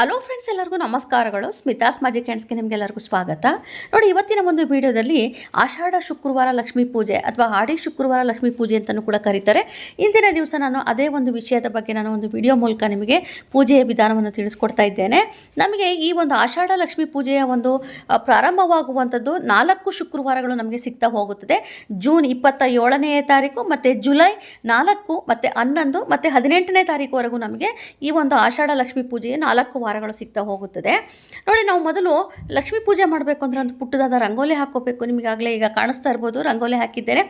Hello friends ಎಲ್ಲರಿಗೂ ನಮಸ್ಕಾರಗಳು. Smitha's magic ಹ್ಯಾಂಡ್ಸ್ಗೆ ನಿಮಗೆಲ್ಲರಿಗೂ ಸ್ವಾಗತ. ನೋಡಿ, ಇವತ್ತಿನ ಒಂದು ವಿಡಿಯೋದಲ್ಲಿ ಆಷಾಢ ಶುಕ್ರವಾರ ಲಕ್ಷ್ಮೀ ಪೂಜೆ ಅಥವಾ ಆಡಿ ಶುಕ್ರವಾರ ಲಕ್ಷ್ಮೀ ಪೂಜೆ ಅಂತಲೂ ಕೂಡ ಕರೀತಾರೆ. ಇಂದಿನ ದಿವಸ ನಾನು ಅದೇ ಒಂದು ವಿಷಯದ ಬಗ್ಗೆ ನಾನು ಒಂದು ವಿಡಿಯೋ ಮೂಲಕ ನಿಮಗೆ ಪೂಜೆಯ ವಿಧಾನವನ್ನು ತಿಳಿಸ್ಕೊಡ್ತಾ ಇದ್ದೇನೆ. ನಮಗೆ ಈ ಒಂದು ಆಷಾಢ ಲಕ್ಷ್ಮೀ ಪೂಜೆಯ ಒಂದು ಪ್ರಾರಂಭವಾಗುವಂಥದ್ದು ನಾಲ್ಕು ಶುಕ್ರವಾರಗಳು ನಮಗೆ ಸಿಗ್ತಾ ಹೋಗುತ್ತದೆ. ಜೂನ್ ಇಪ್ಪತ್ತ ಏಳನೇ ತಾರೀಕು ಮತ್ತು ಜುಲೈ ನಾಲ್ಕು ಮತ್ತು ಹನ್ನೊಂದು ಮತ್ತು ಹದಿನೆಂಟನೇ ತಾರೀಕುವರೆಗೂ ನಮಗೆ ಈ ಒಂದು ಆಷಾಢ ಲಕ್ಷ್ಮೀ ಪೂಜೆಯ ನಾಲ್ಕು ವಾರಗಳು ಸಿಗ್ತಾ ಹೋಗುತ್ತದೆ. ನೋಡಿ ನಾವು ಮೊದಲು ಲಕ್ಷ್ಮೀ ಪೂಜೆ ಮಾಡಬೇಕು ಅಂದರೆ ಒಂದು ಪುಟ್ಟದಾದ ರಂಗೋಲಿ ಹಾಕೋಬೇಕು ನಿಮಗಾಗಲೇ ಈಗ ಕಾಣಿಸ್ತಾ ಇರ್ಬೋದು, ರಂಗೋಲಿ ಹಾಕಿದ್ದೇನೆ.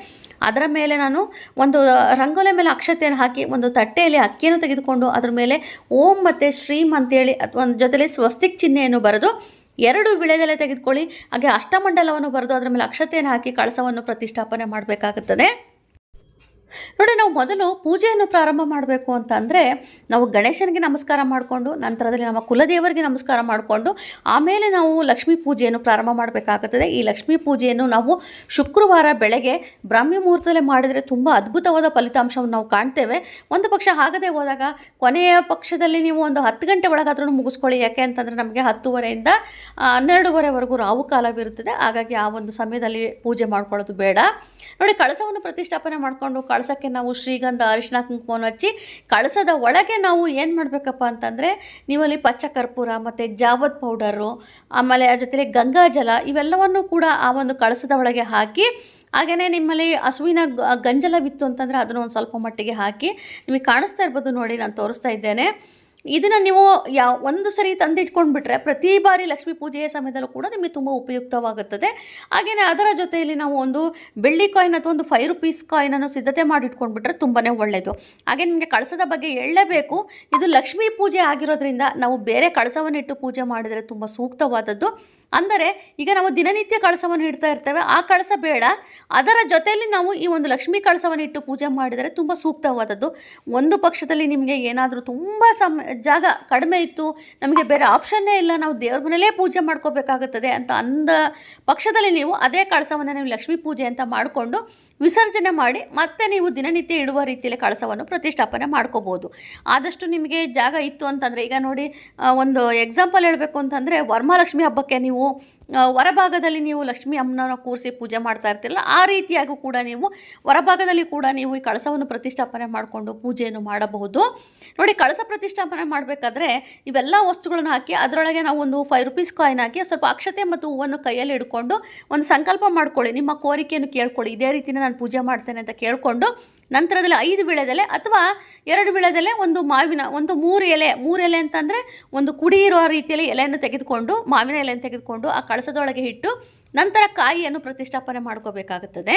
ಅದರ ಮೇಲೆ ನಾನು ಒಂದು ರಂಗೋಲಿ ಮೇಲೆ ಅಕ್ಷತೆಯನ್ನು ಹಾಕಿ ಒಂದು ತಟ್ಟೆಯಲ್ಲಿ ಅಕ್ಕಿಯನ್ನು ತೆಗೆದುಕೊಂಡು ಅದರ ಮೇಲೆ ಓಂ ಮತ್ತು ಶ್ರೀಮ್ ಅಂತೇಳಿ ಅಥವಾ ಒಂದು ಜೊತೆಲಿ ಸ್ವಸ್ತಿಕ್ ಚಿಹ್ನೆಯನ್ನು ಬರೆದು ಎರಡು ವಿಳೆದೆಲೆ ತೆಗೆದುಕೊಳ್ಳಿ. ಹಾಗೆ ಅಷ್ಟಮಂಡಲವನ್ನು ಬರೆದು ಅದರ ಮೇಲೆ ಅಕ್ಷತೆಯನ್ನು ಹಾಕಿ ಕಳಸವನ್ನು ಪ್ರತಿಷ್ಠಾಪನೆ ಮಾಡಬೇಕಾಗುತ್ತದೆ. ನೋಡಿ, ನಾವು ಮೊದಲು ಪೂಜೆಯನ್ನು ಪ್ರಾರಂಭ ಮಾಡಬೇಕು ಅಂತ ಅಂದರೆ ನಾವು ಗಣೇಶನಿಗೆ ನಮಸ್ಕಾರ ಮಾಡಿಕೊಂಡು, ನಂತರದಲ್ಲಿ ನಮ್ಮ ಕುಲದೇವರಿಗೆ ನಮಸ್ಕಾರ ಮಾಡಿಕೊಂಡು, ಆಮೇಲೆ ನಾವು ಲಕ್ಷ್ಮೀ ಪೂಜೆಯನ್ನು ಪ್ರಾರಂಭ ಮಾಡಬೇಕಾಗುತ್ತದೆ. ಈ ಲಕ್ಷ್ಮೀ ಪೂಜೆಯನ್ನು ನಾವು ಶುಕ್ರವಾರ ಬೆಳಗ್ಗೆ ಬ್ರಾಹ್ಮಿ ಮುಹೂರ್ತದಲ್ಲೇ ಮಾಡಿದರೆ ತುಂಬ ಅದ್ಭುತವಾದ ಫಲಿತಾಂಶವನ್ನು ನಾವು ಕಾಣ್ತೇವೆ. ಒಂದು ಪಕ್ಷ ಆಗದೆ ಹೋದಾಗ ಕೊನೆಯ ಪಕ್ಷದಲ್ಲಿ ನೀವು ಒಂದು ಹತ್ತು ಗಂಟೆ ಒಳಗಾದ್ರೂ ಮುಗಿಸ್ಕೊಳ್ಳಿ. ಯಾಕೆ ಅಂತಂದರೆ ನಮಗೆ ಹತ್ತುವರೆಯಿಂದ ಹನ್ನೆರಡುವರೆವರೆಗೂ ರಾವು ಕಾಲವಿರುತ್ತದೆ. ಹಾಗಾಗಿ ಆ ಒಂದು ಸಮಯದಲ್ಲಿ ಪೂಜೆ ಮಾಡ್ಕೊಳ್ಳೋದು ಬೇಡ. ನೋಡಿ, ಕಳಸವನ್ನು ಪ್ರತಿಷ್ಠಾಪನೆ ಮಾಡಿಕೊಂಡು ಕಳಸಕ್ಕೆ ನಾವು ಶ್ರೀಗಂಧ ಅರಿಶಿನ ಕುಂಕುಮವನ್ನು ಹಚ್ಚಿ ಕಳಸದ ಒಳಗೆ ನಾವು ಏನು ಮಾಡಬೇಕಪ್ಪ ಅಂತಂದರೆ ನೀವಲ್ಲಿ ಪಚ್ಚ ಕರ್ಪೂರ ಮತ್ತು ಜಾವತ್ ಪೌಡರು, ಆಮೇಲೆ ಅದ್ರ ಜೊತೆಲಿ ಗಂಗಾಜಲ ಇವೆಲ್ಲವನ್ನು ಕೂಡ ಆ ಒಂದು ಕಳಸದ ಒಳಗೆ ಹಾಕಿ ಹಾಗೆಯೇ ನಿಮ್ಮಲ್ಲಿ ಹಸುವಿನ ಗಂಜಲ ಬಿತ್ತು ಅಂತಂದರೆ ಅದನ್ನು ಒಂದು ಸ್ವಲ್ಪ ಮಟ್ಟಿಗೆ ಹಾಕಿ ನಿಮಗೆ ಕಾಣಿಸ್ತಾ ಇರ್ಬೋದು ನೋಡಿ, ನಾನು ತೋರಿಸ್ತಾ ಇದ್ದೇನೆ. ಇದನ್ನು ನೀವು ಯಾವ ಒಂದು ಸರಿ ತಂದಿಟ್ಕೊಂಡ್ಬಿಟ್ರೆ ಪ್ರತಿ ಬಾರಿ ಲಕ್ಷ್ಮೀ ಪೂಜೆಯ ಸಮಯದಲ್ಲೂ ಕೂಡ ನಿಮಗೆ ತುಂಬ ಉಪಯುಕ್ತವಾಗುತ್ತದೆ. ಹಾಗೆಯೇ ಅದರ ಜೊತೆಯಲ್ಲಿ ನಾವು ಒಂದು ಬೆಳ್ಳಿ ಕಾಯಿನ್ ಅಥವಾ ಒಂದು ಫೈವ್ ರುಪೀಸ್ ಕಾಯಿನನ್ನು ಸಿದ್ಧತೆ ಮಾಡಿ ಮಾಡಿಟ್ಕೊಂಡ್ಬಿಟ್ರೆ ತುಂಬಾ ಒಳ್ಳೆಯದು ಹಾಗೆ ನಿಮಗೆ ಕಳಸದ ಬಗ್ಗೆ ಹೇಳಲೇಬೇಕು. ಇದು ಲಕ್ಷ್ಮೀ ಪೂಜೆ ಆಗಿರೋದ್ರಿಂದ ನಾವು ಬೇರೆ ಕಳಸವನ್ನಿಟ್ಟು ಪೂಜೆ ಮಾಡಿದರೆ ತುಂಬ ಸೂಕ್ತವಾದದ್ದು. ಅಂದರೆ ಈಗ ನಾವು ದಿನನಿತ್ಯ ಕಳಸವನ್ನು ಇಡ್ತಾ ಇರ್ತೇವೆ, ಆ ಕಳಸ ಬೇಡ. ಅದರ ಜೊತೆಯಲ್ಲಿ ನಾವು ಈ ಒಂದು ಲಕ್ಷ್ಮೀ ಕಳಸವನ್ನು ಇಟ್ಟು ಪೂಜೆ ಮಾಡಿದರೆ ತುಂಬ ಸೂಕ್ತವಾದದ್ದು. ಒಂದು ಪಕ್ಷದಲ್ಲಿ ನಿಮಗೆ ಏನಾದರೂ ತುಂಬ ಸಮ, ಜಾಗ ಕಡಿಮೆ ಇತ್ತು, ನಮಗೆ ಬೇರೆ ಆಪ್ಷನ್ನೇ ಇಲ್ಲ, ನಾವು ದೇವ್ರ ಮನೇಲೇ ಪೂಜೆ ಮಾಡ್ಕೋಬೇಕಾಗುತ್ತದೆ ಅಂತ ಅಂದ ಪಕ್ಷದಲ್ಲಿ ನೀವು ಅದೇ ಕಳಸವನ್ನು ನೀವು ಲಕ್ಷ್ಮೀ ಪೂಜೆ ಅಂತ ಮಾಡಿಕೊಂಡು ವಿಸರ್ಜನೆ ಮಾಡಿ ಮತ್ತೆ ನೀವು ದಿನನಿತ್ಯ ಇಡುವ ರೀತಿಯಲ್ಲಿ ಕಳಸವನ್ನು ಪ್ರತಿಷ್ಠಾಪನೆ ಮಾಡ್ಕೋಬೋದು. ಆದಷ್ಟು ನಿಮಗೆ ಜಾಗ ಇತ್ತು ಅಂತಂದರೆ ಈಗ ನೋಡಿ ಒಂದು ಎಕ್ಸಾಂಪಲ್ ಹೇಳಬೇಕು ಅಂತಂದರೆ ವರಮಹಾಲಕ್ಷ್ಮಿ ಹಬ್ಬಕ್ಕೆ ನೀವು ಹೊರಭಾಗದಲ್ಲಿ ನೀವು ಲಕ್ಷ್ಮಿ ಅಮ್ಮನ ಕೂರಿಸಿ ಪೂಜೆ ಮಾಡ್ತಾ ಇರ್ತಿರಲ್ಲ, ಆ ರೀತಿಯಾಗೂ ಕೂಡ ನೀವು ಹೊರಭಾಗದಲ್ಲಿ ಕೂಡ ನೀವು ಈ ಕಳಸವನ್ನು ಪ್ರತಿಷ್ಠಾಪನೆ ಮಾಡಿಕೊಂಡು ಪೂಜೆಯನ್ನು ಮಾಡಬಹುದು. ನೋಡಿ, ಕಳಸ ಪ್ರತಿಷ್ಠಾಪನೆ ಮಾಡಬೇಕಾದ್ರೆ ಇವೆಲ್ಲ ವಸ್ತುಗಳನ್ನು ಹಾಕಿ ಅದರೊಳಗೆ ನಾವು ಒಂದು ಫೈವ್ ರುಪೀಸ್ ಕಾಯಿನ್ ಹಾಕಿ ಸ್ವಲ್ಪ ಅಕ್ಷತೆ ಮತ್ತು ಹೂವನ್ನು ಕೈಯಲ್ಲಿ ಹಿಡ್ಕೊಂಡು ಒಂದು ಸಂಕಲ್ಪ ಮಾಡ್ಕೊಳ್ಳಿ. ನಿಮ್ಮ ಕೋರಿಕೆಯನ್ನು ಕೇಳ್ಕೊಳ್ಳಿ. ಇದೇ ರೀತಿನೇ ನಾನು ಪೂಜೆ ಮಾಡ್ತೇನೆ ಅಂತ ಕೇಳಿಕೊಂಡು ನಂತರದಲ್ಲಿ ಐದು ವಿಳೆದೆಲೆ ಅಥವಾ ಎರಡು ವಿಳೆದೆಲೆ ಒಂದು ಮಾವಿನ, ಒಂದು ಮೂರು ಎಲೆ ಮೂರು ಎಲೆ ಅಂತಂದರೆ ಒಂದು ಕುಡಿ ಇರುವ ರೀತಿಯಲ್ಲಿ ಎಲೆಯನ್ನು ತೆಗೆದುಕೊಂಡು, ಮಾವಿನ ಎಲೆಯನ್ನು ತೆಗೆದುಕೊಂಡು ಆ ಕಳಸದೊಳಗೆ ಇಟ್ಟು ನಂತರ ಕಾಯಿಯನ್ನು ಪ್ರತಿಷ್ಠಾಪನೆ ಮಾಡ್ಕೋಬೇಕಾಗುತ್ತದೆ.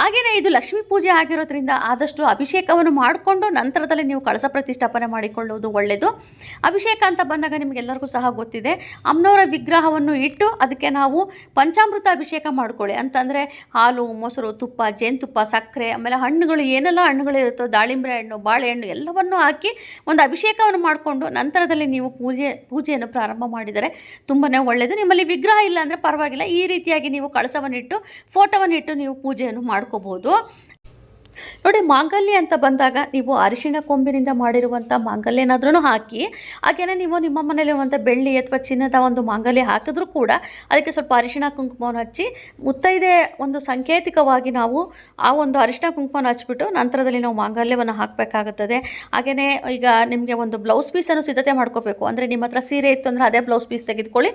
ಹಾಗೆಯೇ ಇದು ಲಕ್ಷ್ಮೀ ಪೂಜೆ ಆಗಿರೋದ್ರಿಂದ ಆದಷ್ಟು ಅಭಿಷೇಕವನ್ನು ಮಾಡಿಕೊಂಡು ನಂತರದಲ್ಲಿ ನೀವು ಕಳಸ ಪ್ರತಿಷ್ಠಾಪನೆ ಮಾಡಿಕೊಳ್ಳುವುದು ಒಳ್ಳೆಯದು ಅಭಿಷೇಕ ಅಂತ ಬಂದಾಗ ನಿಮಗೆಲ್ಲರಿಗೂ ಸಹ ಗೊತ್ತಿದೆ. ಅಮ್ಮನವರ ವಿಗ್ರಹವನ್ನು ಇಟ್ಟು ಅದಕ್ಕೆ ನಾವು ಪಂಚಾಮೃತ ಅಭಿಷೇಕ ಮಾಡಿಕೊಳ್ಳಿ. ಅಂತಂದರೆ ಹಾಲು, ಮೊಸರು, ತುಪ್ಪ, ಜೇನುತುಪ್ಪ, ಸಕ್ಕರೆ, ಆಮೇಲೆ ಹಣ್ಣುಗಳು, ಏನೆಲ್ಲ ಹಣ್ಣುಗಳಿರುತ್ತೋ ದಾಳಿಂಬೆ ಹಣ್ಣು ಬಾಳೆಹಣ್ಣು ಎಲ್ಲವನ್ನೂ ಹಾಕಿ ಒಂದು ಅಭಿಷೇಕವನ್ನು ಮಾಡಿಕೊಂಡು ನಂತರದಲ್ಲಿ ನೀವು ಪೂಜೆ, ಪೂಜೆಯನ್ನು ಪ್ರಾರಂಭ ಮಾಡಿದರೆ ತುಂಬಾ ಒಳ್ಳೆಯದು ನಿಮ್ಮಲ್ಲಿ ವಿಗ್ರಹ ಇಲ್ಲ ಅಂದರೆ ಪರವಾಗಿಲ್ಲ. ಈ ರೀತಿಯಾಗಿ ನೀವು ಕಳಸವನ್ನಿಟ್ಟು, ಫೋಟೋವನ್ನಿಟ್ಟು ನೀವು ಪೂಜೆಯನ್ನು ಮಾಡ್ಕೋಬೋದು ನೋಡಿ, ಮಾಂಗಲ್ಯ ಅಂತ ಬಂದಾಗ ನೀವು ಅರಿಶಿಣ ಕೊಂಬಿನಿಂದ ಮಾಡಿರುವಂಥ ಮಾಂಗಲ್ಯನಾದ್ರೂ ಹಾಕಿ ಹಾಗೆಯೇ ನೀವು ನಿಮ್ಮ ಮನೇಲಿರುವಂಥ ಬೆಳ್ಳಿ ಅಥವಾ ಚಿನ್ನದ ಒಂದು ಮಾಂಗಲ್ಯ ಹಾಕಿದ್ರೂ ಕೂಡ ಅದಕ್ಕೆ ಸ್ವಲ್ಪ ಅರಿಶಿಣ ಕುಂಕುಮವನ್ನು ಹಚ್ಚಿ, ಮುತ್ತೈದೆ ಒಂದು ಸಂಕೇತಿಕವಾಗಿ ನಾವು ಆ ಒಂದು ಅರಿಶಿಣ ಕುಂಕುಮವನ್ನು ಹಚ್ಬಿಟ್ಟು ನಂತರದಲ್ಲಿ ನಾವು ಮಾಂಗಲ್ಯವನ್ನು ಹಾಕಬೇಕಾಗುತ್ತದೆ. ಹಾಗೆಯೇ ಈಗ ನಿಮಗೆ ಒಂದು ಬ್ಲೌಸ್ ಪೀಸನ್ನು ಸಿದ್ಧತೆ ಮಾಡ್ಕೋಬೇಕು. ಅಂದರೆ ನಿಮ್ಮ ಸೀರೆ ಇತ್ತು ಅಂದರೆ ಅದೇ ಬ್ಲೌಸ್ ಪೀಸ್ ತೆಗೆದುಕೊಳ್ಳಿ.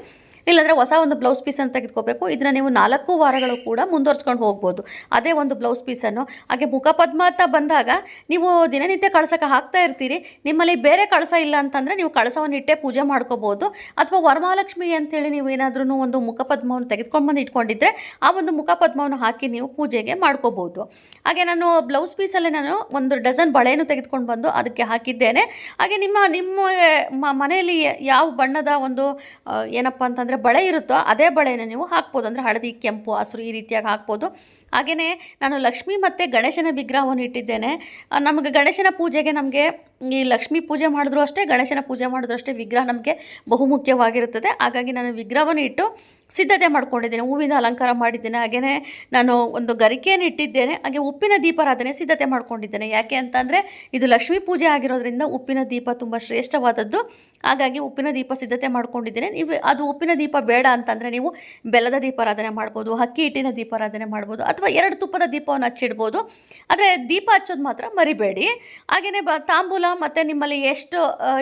ಇಲ್ಲಾಂದರೆ ಹೊಸ ಒಂದು ಬ್ಲೌಸ್ ಪೀಸನ್ನು ತೆಗೆದುಕೋಬೇಕು. ಇದನ್ನು ನೀವು ನಾಲ್ಕು ವಾರಗಳು ಕೂಡ ಮುಂದುವರ್ಸ್ಕೊಂಡು ಹೋಗ್ಬೋದು. ಅದೇ ಒಂದು ಬ್ಲೌಸ್ ಪೀಸನ್ನು ಹಾಗೆ ಮುಖಪದ್ಮ ಅಂತ ಬಂದಾಗ ನೀವು ದಿನನಿತ್ಯ ಕಳಸಕ್ಕೆ ಹಾಕ್ತಾ ಇರ್ತೀರಿ. ನಿಮ್ಮಲ್ಲಿ ಬೇರೆ ಕಳಸ ಇಲ್ಲ ಅಂತಂದರೆ ನೀವು ಕಳಸವನ್ನು ಇಟ್ಟೇ ಪೂಜೆ ಮಾಡ್ಕೋಬೋದು. ಅಥವಾ ವರಮಹಾಲಕ್ಷ್ಮಿ ಅಂತೇಳಿ ನೀವು ಏನಾದ್ರೂ ಒಂದು ಮುಖಪದ್ಮವನ್ನು ತೆಗೆದುಕೊಂಡು ಬಂದು ಇಟ್ಕೊಂಡಿದ್ರೆ ಆ ಒಂದು ಮುಖಪದ್ಮವನ್ನು ಹಾಕಿ ನೀವು ಪೂಜೆಗೆ ಮಾಡ್ಕೋಬೋದು. ಹಾಗೆ ನಾನು ಬ್ಲೌಸ್ ಪೀಸಲ್ಲೇ ನಾನು ಒಂದು ಡಜನ್ ಬಳೆಯನ್ನು ತೆಗೆದುಕೊಂಡು ಬಂದು ಅದಕ್ಕೆ ಹಾಕಿದ್ದೇನೆ. ಹಾಗೆ ನಿಮ್ಮ ನಿಮ್ಮ ಮನೆಯಲ್ಲಿ ಯಾವ ಬಣ್ಣದ ಒಂದು ಏನಪ್ಪ ಅಂತಂದರೆ ಬಳೆ ಇರುತ್ತೋ ಅದೇ ಬಳೆನ ನೀವು ಹಾಕ್ಬೋದು. ಅಂದರೆ ಹಳದಿ ಕೆಂಪು ಹಸಿರು ಈ ರೀತಿಯಾಗಿ ಹಾಕ್ಬೋದು. ಹಾಗೆಯೇ ನಾನು ಲಕ್ಷ್ಮಿ ಮತ್ತು ಗಣೇಶನ ವಿಗ್ರಹವನ್ನು ಇಟ್ಟಿದ್ದೇನೆ. ನಮಗೆ ಗಣೇಶನ ಪೂಜೆಗೆ ನಮಗೆ ಈ ಲಕ್ಷ್ಮೀ ಪೂಜೆ ಮಾಡಿದ್ರು ಅಷ್ಟೇ, ಗಣೇಶನ ಪೂಜೆ ಮಾಡಿದ್ರು ಅಷ್ಟೇ ವಿಗ್ರಹ ನಮಗೆ ಬಹುಮುಖ್ಯವಾಗಿರುತ್ತದೆ. ಹಾಗಾಗಿ ನಾನು ವಿಗ್ರಹವನ್ನು ಇಟ್ಟು ಸಿದ್ಧತೆ ಮಾಡ್ಕೊಂಡಿದ್ದೇನೆ, ಹೂವಿನ ಅಲಂಕಾರ ಮಾಡಿದ್ದೇನೆ. ಹಾಗೆಯೇ ನಾನು ಒಂದು ಗರಿಕೆಯನ್ನು ಇಟ್ಟಿದ್ದೇನೆ, ಹಾಗೆ ಉಪ್ಪಿನ ದೀಪಾರಾಧನೆ ಸಿದ್ಧತೆ ಮಾಡ್ಕೊಂಡಿದ್ದೇನೆ. ಯಾಕೆ ಅಂತಂದರೆ ಇದು ಲಕ್ಷ್ಮೀ ಪೂಜೆ ಆಗಿರೋದ್ರಿಂದ ಉಪ್ಪಿನ ದೀಪ ತುಂಬ ಶ್ರೇಷ್ಠವಾದದ್ದು. ಹಾಗಾಗಿ ಉಪ್ಪಿನ ದೀಪ ಸಿದ್ಧತೆ ಮಾಡ್ಕೊಂಡಿದ್ದೇನೆ. ನೀವು, ಅದು ಉಪ್ಪಿನ ದೀಪ ಬೇಡ ಅಂತಂದರೆ ನೀವು ಬೆಲ್ಲದ ದೀಪಾರಾಧನೆ ಮಾಡ್ಬೋದು ಅಕ್ಕಿ ಹಿಟ್ಟಿನ ದೀಪಾರಾಧನೆ ಮಾಡ್ಬೋದು ಅಥವಾ ಎರಡು ತುಪ್ಪದ ದೀಪವನ್ನು ಹಚ್ಚಿಡ್ಬೋದು. ಆದರೆ ದೀಪ ಹಚ್ಚೋದು ಮಾತ್ರ ಮರಿಬೇಡಿ. ಹಾಗೆಯೇ ಬ, ತಾಂಬೂಲ ಮತ್ತು ನಿಮ್ಮಲ್ಲಿ ಎಷ್ಟು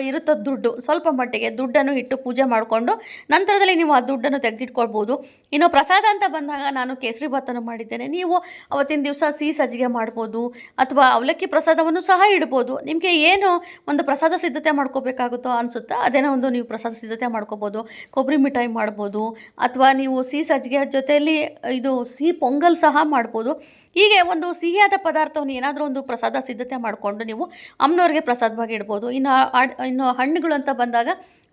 ಇರುತ್ತೋ ದುಡ್ಡು, ಸ್ವಲ್ಪ ಮಟ್ಟಿಗೆ ದುಡ್ಡನ್ನು ಇಟ್ಟು ಪೂಜೆ ಮಾಡಿಕೊಂಡು ನಂತರದಲ್ಲಿ ನೀವು ಆ ದುಡ್ಡನ್ನು ತೆಗೆದಿಟ್ಕೊಳ್ಬೋದು. ಇನ್ನು ಪ್ರಸಾದ ಅಂತ ಬಂದಾಗ ನಾನು ಕೇಸರಿ ಭಾತನ್ನು ಮಾಡಿದ್ದೇನೆ. ನೀವು ಅವತ್ತಿನ ದಿವಸ ಸಿಹಿ ಸಜ್ಜಿಗೆ ಮಾಡ್ಬೋದು ಅಥವಾ ಅವಲಕ್ಕಿ ಪ್ರಸಾದವನ್ನು ಸಹ ಇಡ್ಬೋದು. ನಿಮಗೆ ಏನು ಒಂದು ಪ್ರಸಾದ ಸಿದ್ಧತೆ ಮಾಡ್ಕೋಬೇಕಾಗುತ್ತೋ ಅನಿಸುತ್ತಾ, ಅದೇನೋ ಒಂದು ನೀವು ಪ್ರಸಾದ ಸಿದ್ಧತೆ ಮಾಡ್ಕೋಬೋದು. ಕೊಬ್ಬರಿ ಮಿಠಾಯಿ ಮಾಡ್ಬೋದು. ಅಥವಾ ನೀವು ಸಿಹಿ ಸಜ್ಜಿಗೆ ಜೊತೆಯಲ್ಲಿ ಇದು ಸಿಹಿ ಪೊಂಗಲ್ ಸಹ ಮಾಡ್ಬೋದು. ಹೀಗೆ ಒಂದು ಸಿಹಿಯಾದ ಪದಾರ್ಥವನ್ನು ಏನಾದರೂ ಒಂದು ಪ್ರಸಾದ ಸಿದ್ಧತೆ ಮಾಡಿಕೊಂಡು ನೀವು ಅಮ್ಮನವ್ರಿಗೆ ಪ್ರಸಾದವಾಗಿ ಇಡ್ಬೋದು. ಇನ್ನು ಇನ್ನು ಹಣ್ಣುಗಳು ಅಂತ ಬಂದಾಗ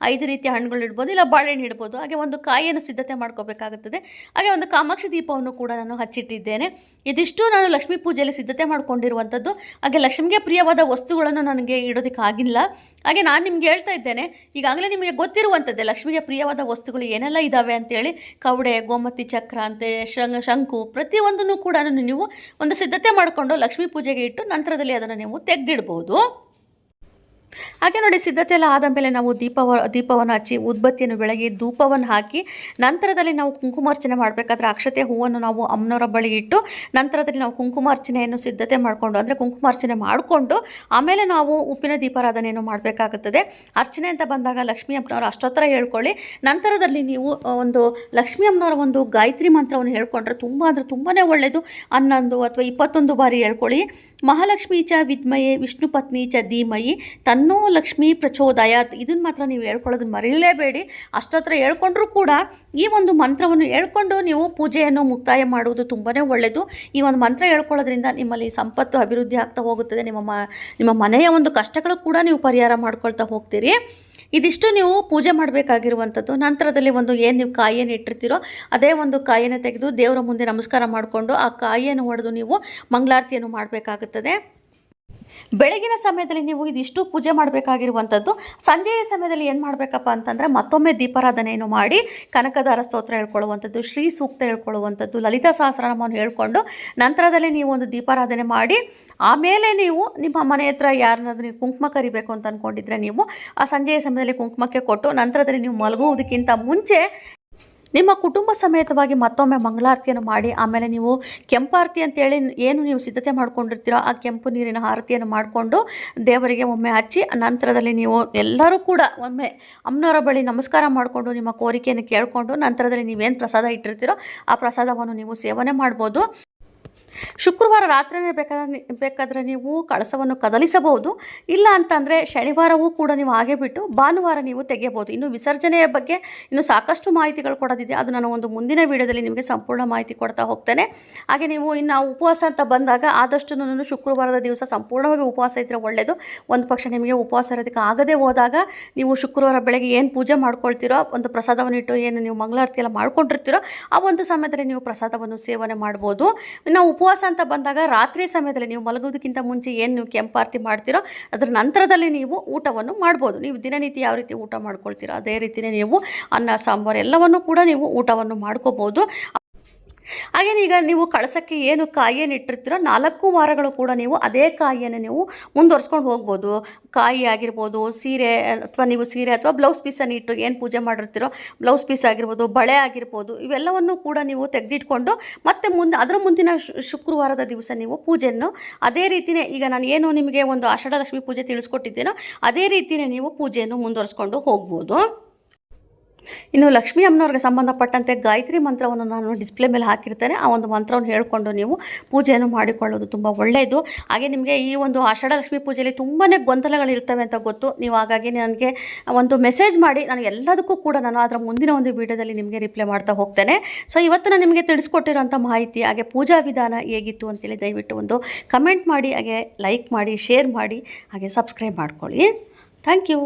ಐದು ರೀತಿಯ ಹಣ್ಣುಗಳು ಇಡ್ಬೋದು ಇಲ್ಲ ಬಾಳೆಹಣ್ಣು ಇಡ್ಬೋದು. ಹಾಗೆ ಒಂದು ಕಾಯಿಯನ್ನು ಸಿದ್ಧತೆ ಮಾಡ್ಕೋಬೇಕಾಗುತ್ತದೆ. ಹಾಗೆ ಒಂದು ಕಾಮಾಕ್ಷಿ ದೀಪವನ್ನು ಕೂಡ ನಾನು ಹಚ್ಚಿಟ್ಟಿದ್ದೇನೆ. ಇದಿಷ್ಟು ನಾನು ಲಕ್ಷ್ಮೀ ಪೂಜೆಯಲ್ಲಿ ಸಿದ್ಧತೆ ಮಾಡ್ಕೊಂಡಿರುವಂಥದ್ದು. ಹಾಗೆ ಲಕ್ಷ್ಮಿಗೆ ಪ್ರಿಯವಾದ ವಸ್ತುಗಳನ್ನು ನನಗೆ ಇಡೋದಕ್ಕಾಗಿಲ್ಲ. ಹಾಗೆ ನಾನು ನಿಮ್ಗೆ ಹೇಳ್ತಾ ಇದ್ದೇನೆ, ಈಗಾಗಲೇ ನಿಮಗೆ ಗೊತ್ತಿರುವಂಥದ್ದೇ ಲಕ್ಷ್ಮಿಗೆ ಪ್ರಿಯವಾದ ವಸ್ತುಗಳು ಏನೆಲ್ಲ ಇದ್ದಾವೆ ಅಂತೇಳಿ. ಕವಡೆ, ಗೋಮತಿ, ಚಕ್ರ, ಅಂತೆ ಶಂಗ್, ಶಂಕು ಪ್ರತಿಯೊಂದನ್ನು ಕೂಡ ನೀವು ಒಂದು ಸಿದ್ಧತೆ ಮಾಡಿಕೊಂಡು ಲಕ್ಷ್ಮೀ ಪೂಜೆಗೆ ಇಟ್ಟು ನಂತರದಲ್ಲಿ ಅದನ್ನು ನೀವು ತೆಗೆದಿಡ್ಬೋದು. ಹಾಗೆ ನೋಡಿ ಸಿದ್ಧತೆ ಎಲ್ಲ ಆದ ಮೇಲೆ ನಾವು ದೀಪವ, ದೀಪವನ್ನು ಹಚ್ಚಿ, ಉದ್ಬತ್ತಿಯನ್ನು ಬೆಳಗಿ, ಧೂಪವನ್ನು ಹಾಕಿ, ನಂತರದಲ್ಲಿ ನಾವು ಕುಂಕುಮಾರ್ಚನೆ ಮಾಡಬೇಕಾದ್ರೆ ಅಕ್ಷತೆ ಹೂವನ್ನು ನಾವು ಅಮ್ಮನವರ ಬಳಿ ಇಟ್ಟು, ನಂತರದಲ್ಲಿ ನಾವು ಕುಂಕುಮಾರ್ಚನೆಯನ್ನು ಸಿದ್ಧತೆ ಮಾಡಿಕೊಂಡು, ಅಂದರೆ ಕುಂಕುಮಾರ್ಚನೆ ಮಾಡಿಕೊಂಡು, ಆಮೇಲೆ ನಾವು ಉಪ್ಪಿನ ದೀಪಾರಾಧನೆಯನ್ನು ಮಾಡಬೇಕಾಗುತ್ತದೆ. ಅರ್ಚನೆ ಅಂತ ಬಂದಾಗ ಲಕ್ಷ್ಮೀ ಅಮ್ಮನವರು ಅಷ್ಟೋತ್ತರ ಹೇಳ್ಕೊಳ್ಳಿ. ನಂತರದಲ್ಲಿ ನೀವು ಒಂದು ಲಕ್ಷ್ಮೀ ಅಮ್ಮನವರ ಒಂದು ಗಾಯತ್ರಿ ಮಂತ್ರವನ್ನು ಹೇಳ್ಕೊಂಡ್ರೆ ತುಂಬ ಅಂದರೆ ತುಂಬಾ ಒಳ್ಳೆಯದು ಹನ್ನೊಂದು ಅಥವಾ ಇಪ್ಪತ್ತೊಂದು ಬಾರಿ ಹೇಳ್ಕೊಳ್ಳಿ. ಮಹಾಲಕ್ಷ್ಮೀ ಚ ವಿದ್ಮಯೇ, ವಿಷ್ಣು ಪತ್ನಿ ಚ ಧೀಮಯಿ, ತನ್ನೋ ಲಕ್ಷ್ಮೀ ಪ್ರಚೋದಯಾತ್ ಇದನ್ನು ಮಾತ್ರ ನೀವು ಹೇಳ್ಕೊಳ್ಳೋದನ್ನು ಮರೀಲೇಬೇಡಿ. ಅಷ್ಟತ್ರ ಹೇಳ್ಕೊಂಡ್ರೂ ಕೂಡ ಈ ಒಂದು ಮಂತ್ರವನ್ನು ಹೇಳ್ಕೊಂಡು ನೀವು ಪೂಜೆಯನ್ನು ಮುಕ್ತಾಯ ಮಾಡುವುದು ತುಂಬಾ ಒಳ್ಳೆಯದು ಈ ಒಂದು ಮಂತ್ರ ಹೇಳ್ಕೊಳ್ಳೋದ್ರಿಂದ ನಿಮ್ಮಲ್ಲಿ ಸಂಪತ್ತು, ಅಭಿವೃದ್ಧಿ ಆಗ್ತಾ ಹೋಗುತ್ತದೆ. ನಿಮ್ಮ ಮ, ನಿಮ್ಮ ಮನೆಯ ಒಂದು ಕಷ್ಟಗಳು ಕೂಡ ನೀವು ಪರಿಹಾರ ಮಾಡ್ಕೊಳ್ತಾ ಹೋಗ್ತೀರಿ. ಇದಿಷ್ಟು ನೀವು ಪೂಜೆ ಮಾಡಬೇಕಾಗಿರುವಂಥದ್ದು. ನಂತರದಲ್ಲಿ ಒಂದು ಏನು ನೀವು ಕಾಯಿಯನ್ನು ಇಟ್ಟಿರ್ತೀರೋ, ಅದೇ ಒಂದು ಕಾಯಿಯನ್ನು ತೆಗೆದು ದೇವರ ಮುಂದೆ ನಮಸ್ಕಾರ ಮಾಡಿಕೊಂಡು ಆ ಕಾಯಿಯನ್ನು ಹೊಡೆದು ನೀವು ಮಂಗಳಾರತಿಯನ್ನು ಮಾಡಬೇಕಾಗುತ್ತದೆ. ಬೆಳಗಿನ ಸಮಯದಲ್ಲಿ ನೀವು ಇದಿಷ್ಟು ಪೂಜೆ ಮಾಡಬೇಕಾಗಿರುವಂಥದ್ದು, ಸಂಜೆಯ ಸಮಯದಲ್ಲಿ ಏನು ಮಾಡಬೇಕಪ್ಪ ಅಂತಂದರೆ ಮತ್ತೊಮ್ಮೆ ದೀಪಾರಾಧನೆಯನ್ನು ಮಾಡಿ ಕನಕದಾರ ಸ್ತೋತ್ರ ಹೇಳ್ಕೊಳ್ಳುವಂಥದ್ದು, ಶ್ರೀ ಸೂಕ್ತ ಹೇಳ್ಕೊಳ್ಳುವಂಥದ್ದು, ಲಲಿತಾ ಸಹಸ್ರನಾಮವನ್ನು ಹೇಳ್ಕೊಂಡು ನಂತರದಲ್ಲಿ ನೀವು ಒಂದು ದೀಪಾರಾಧನೆ ಮಾಡಿ, ಆಮೇಲೆ ನೀವು ನಿಮ್ಮ ಮನೆ ಹತ್ರ ಯಾರನ್ನಾದ್ರೂ ನೀವು ಕುಂಕುಮ ಕರಿಬೇಕು ಅಂತ ಅಂದ್ಕೊಂಡಿದ್ರೆ ನೀವು ಆ ಸಂಜೆಯ ಸಮಯದಲ್ಲಿ ಕುಂಕುಮಕ್ಕೆ ಕೊಟ್ಟು ನಂತರದಲ್ಲಿ ನೀವು ಮಲಗುವುದಕ್ಕಿಂತ ಮುಂಚೆ ನಿಮ್ಮ ಕುಟುಂಬ ಸಮೇತವಾಗಿ ಮತ್ತೊಮ್ಮೆ ಮಂಗಳಾರತಿಯನ್ನು ಮಾಡಿ, ಆಮೇಲೆ ನೀವು ಕೆಂಪಾರತಿ ಅಂತೇಳಿ ಏನು ನೀವು ಸಿದ್ಧತೆ ಮಾಡ್ಕೊಂಡಿರ್ತೀರೋ ಆ ಕೆಂಪು ನೀರಿನ ಆರತಿಯನ್ನು ಮಾಡಿಕೊಂಡು ದೇವರಿಗೆ ಒಮ್ಮೆ ಹಚ್ಚಿ, ನಂತರದಲ್ಲಿ ನೀವು ಎಲ್ಲರೂ ಕೂಡ ಒಮ್ಮೆ ಅಮ್ಮನವರ ಬಳಿ ನಮಸ್ಕಾರ ಮಾಡಿಕೊಂಡು ನಿಮ್ಮ ಕೋರಿಕೆಯನ್ನು ಕೇಳಿಕೊಂಡು, ನಂತರದಲ್ಲಿ ನೀವೇನು ಪ್ರಸಾದ ಇಟ್ಟಿರ್ತೀರೋ ಆ ಪ್ರಸಾದವನ್ನು ನೀವು ಸೇವನೆ ಮಾಡ್ಬೋದು. ಶುಕ್ರವಾರ ರಾತ್ರಿನೇ ಬೇಕಾದ್ರೆ ಬೇಕಾದರೆ ನೀವು ಕಳಸವನ್ನು ಕದಲಿಸಬಹುದು. ಇಲ್ಲ ಅಂತಂದರೆ ಶನಿವಾರವೂ ಕೂಡ ನೀವು ಹಾಗೆ ಬಿಟ್ಟು ಭಾನುವಾರ ನೀವು ತೆಗೆಯಬಹುದು. ಇನ್ನು ವಿಸರ್ಜನೆಯ ಬಗ್ಗೆ ಇನ್ನು ಸಾಕಷ್ಟು ಮಾಹಿತಿಗಳು ಕೊಡೋದಿದೆ. ಅದು ನಾನು ಒಂದು ಮುಂದಿನ ವಿಡಿಯೋದಲ್ಲಿ ನಿಮಗೆ ಸಂಪೂರ್ಣ ಮಾಹಿತಿ ಕೊಡ್ತಾ ಹೋಗ್ತೇನೆ. ಹಾಗೆ ನೀವು ಇನ್ನು ಉಪವಾಸ ಅಂತ ಬಂದಾಗ ಆದಷ್ಟು ನಾನು ಶುಕ್ರವಾರದ ದಿವಸ ಸಂಪೂರ್ಣವಾಗಿ ಉಪವಾಸ ಇದ್ದರೆ ಒಳ್ಳೆಯದು ಒಂದು ಪಕ್ಷ ನಿಮಗೆ ಉಪವಾಸ ಇರೋದಕ್ಕೆ ಆಗದೆ ಹೋದಾಗ ನೀವು ಶುಕ್ರವಾರ ಬೆಳಗ್ಗೆ ಏನು ಪೂಜೆ ಮಾಡ್ಕೊಳ್ತೀರೋ, ಒಂದು ಪ್ರಸಾದವನ್ನು ಇಟ್ಟು ಏನು ನೀವು ಮಂಗಳಾರತಿ ಎಲ್ಲ ಮಾಡ್ಕೊಂಡಿರ್ತೀರೋ, ಆ ಒಂದು ಸಮಯದಲ್ಲಿ ನೀವು ಪ್ರಸಾದವನ್ನು ಸೇವನೆ ಮಾಡ್ಬೋದು. ಇನ್ನು ಉಪವಾಸ ಅಂತ ಬಂದಾಗ ರಾತ್ರಿ ಸಮಯದಲ್ಲಿ ನೀವು ಮಲಗೋದಕ್ಕಿಂತ ಮುಂಚೆ ಏನು ನೀವು ಕೆಂಪಾರತಿ ಮಾಡ್ತೀರೋ ಅದರ ನಂತರದಲ್ಲಿ ನೀವು ಊಟವನ್ನು ಮಾಡ್ಬೋದು. ನೀವು ದಿನನಿತ್ಯ ಯಾವ ರೀತಿ ಊಟ ಮಾಡ್ಕೊಳ್ತೀರೋ ಅದೇ ರೀತಿಯೇ ನೀವು ಅನ್ನ, ಸಾಂಬಾರು ಎಲ್ಲವನ್ನು ಕೂಡ ನೀವು ಊಟವನ್ನು ಮಾಡ್ಕೋಬೋದು. ಹಾಗೇನೆ ಈಗ ನೀವು ಕಳಸಕ್ಕೆ ಏನು ಕಾಯಿಯನ್ನು ಇಟ್ಟಿರ್ತೀರೋ ನಾಲ್ಕು ವಾರಗಳು ಕೂಡ ನೀವು ಅದೇ ಕಾಯಿಯನ್ನು ನೀವು ಮುಂದುವರ್ಸ್ಕೊಂಡು ಹೋಗ್ಬೋದು. ಕಾಯಿ ಆಗಿರ್ಬೋದು, ಸೀರೆ ಅಥವಾ ನೀವು ಸೀರೆ ಅಥವಾ ಬ್ಲೌಸ್ ಪೀಸನ್ನು ಇಟ್ಟು ಏನು ಪೂಜೆ ಮಾಡಿರ್ತೀರೋ ಬ್ಲೌಸ್ ಪೀಸ್ ಆಗಿರ್ಬೋದು, ಬಳೆ ಆಗಿರ್ಬೋದು, ಇವೆಲ್ಲವನ್ನು ಕೂಡ ನೀವು ತೆಗೆದಿಟ್ಕೊಂಡು ಮತ್ತೆ ಮುಂದೆ ಅದರ ಮುಂದಿನ ಶುಕ್ರವಾರದ ದಿವಸ ನೀವು ಪೂಜೆಯನ್ನು ಅದೇ ರೀತಿಯೇ ಈಗ ನಾನು ಏನು ನಿಮಗೆ ಒಂದು ಆಷಾಢ ಲಕ್ಷ್ಮಿ ಪೂಜೆ ತಿಳಿಸ್ಕೊಟ್ಟಿದ್ದೇನೋ ಅದೇ ರೀತಿಯೇ ನೀವು ಪೂಜೆಯನ್ನು ಮುಂದುವರಿಸ್ಕೊಂಡು ಹೋಗ್ಬೋದು. ಇನ್ನು ಲಕ್ಷ್ಮೀ ಅಮ್ಮನವ್ರಿಗೆ ಸಂಬಂಧಪಟ್ಟಂತೆ ಗಾಯತ್ರಿ ಮಂತ್ರವನ್ನು ನಾನು ಡಿಸ್ಪ್ಲೇ ಮೇಲೆ ಹಾಕಿರ್ತೇನೆ ಆ ಒಂದು ಮಂತ್ರವನ್ನು ಹೇಳಿಕೊಂಡು ನೀವು ಪೂಜೆಯನ್ನು ಮಾಡಿಕೊಳ್ಳೋದು ತುಂಬ ಒಳ್ಳೆಯದು. ಹಾಗೆ ನಿಮಗೆ ಈ ಒಂದು ಆಷಾಢ ಲಕ್ಷ್ಮೀ ಪೂಜೆಯಲ್ಲಿ ತುಂಬಾ ಗೊಂದಲಗಳಿರ್ತವೆ ಅಂತ ಗೊತ್ತು. ನೀವು ಹಾಗಾಗಿ ನನಗೆ ಒಂದು ಮೆಸೇಜ್ ಮಾಡಿ, ನಾನು ಎಲ್ಲದಕ್ಕೂ ಕೂಡ ನಾನು ಅದರ ಮುಂದಿನ ಒಂದು ವಿಡಿಯೋದಲ್ಲಿ ನಿಮಗೆ ರಿಪ್ಲೈ ಮಾಡ್ತಾ ಹೋಗ್ತೇನೆ. ಸೊ ಇವತ್ತು ನಾನು ನಿಮಗೆ ತಿಳಿಸ್ಕೊಟ್ಟಿರೋಂಥ ಮಾಹಿತಿ, ಹಾಗೆ ಪೂಜಾ ವಿಧಾನ ಹೇಗಿತ್ತು ಅಂತೇಳಿ ದಯವಿಟ್ಟು ಒಂದು ಕಮೆಂಟ್ ಮಾಡಿ, ಹಾಗೆ ಲೈಕ್ ಮಾಡಿ ಶೇರ್ ಮಾಡಿ, ಹಾಗೆ ಸಬ್ಸ್ಕ್ರೈಬ್ ಮಾಡ್ಕೊಳ್ಳಿ. Thank you